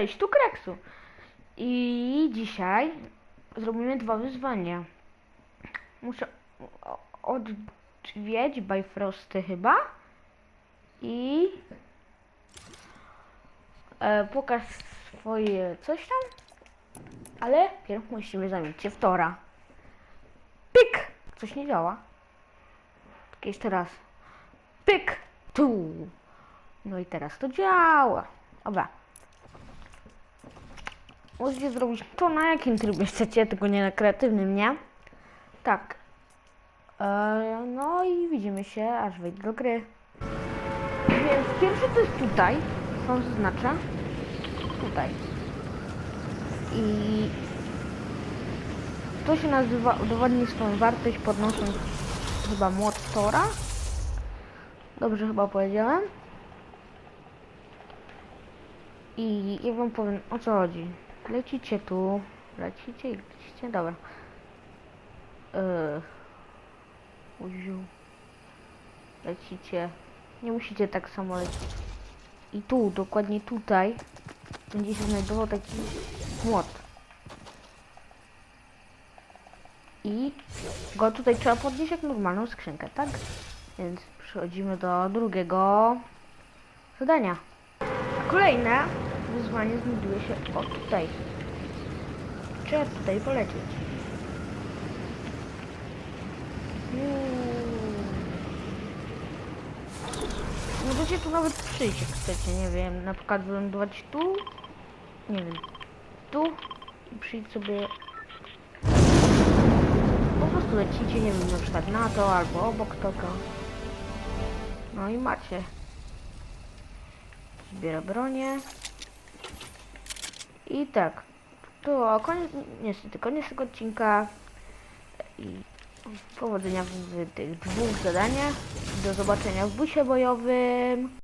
Cześć, tu Kreksu. I dzisiaj zrobimy dwa wyzwania. Muszę o- odwiedź Bifrosty chyba. I e, pokaż swoje coś tam. Ale pierw musimy zamienić się w Tora. Pyk! Coś nie działa. Tak jeszcze raz. Pyk! Tu! No i teraz to działa. Dobra. Możecie zrobić to na jakim trybie chcecie, tylko nie na kreatywnym, nie? Tak. E, no i widzimy się, aż wejdę do gry. Więc pierwszy to jest tutaj. Wam zaznaczę. Tutaj. I to się nazywa udowodnij swoją wartość podnosząc chyba młot Tora. Dobrze chyba powiedziałem. I ja wam powiem o co chodzi. Lecicie tu, lecicie i lecicie, dobra. Yy. Uziu. Lecicie. Nie musicie tak samo lecieć. I tu, dokładnie tutaj, będzie się znajdował taki młot. I go tutaj trzeba podnieść jak normalną skrzynkę, tak? Więc przechodzimy do drugiego zadania. Kolejne wyzwanie znajduje się o tutaj. Trzeba tutaj polecieć. Możecie tu nawet przyjść jak chcecie, nie wiem, na przykład wylądować tu, nie wiem, tu i przyjść sobie po prostu lecicie, nie wiem, na przykład na to albo obok tego. No i macie. Zbiera bronię. I tak. To koniec, niestety koniec tego odcinka. I powodzenia w, w tych dwóch zadaniach. Do zobaczenia w busie bojowym.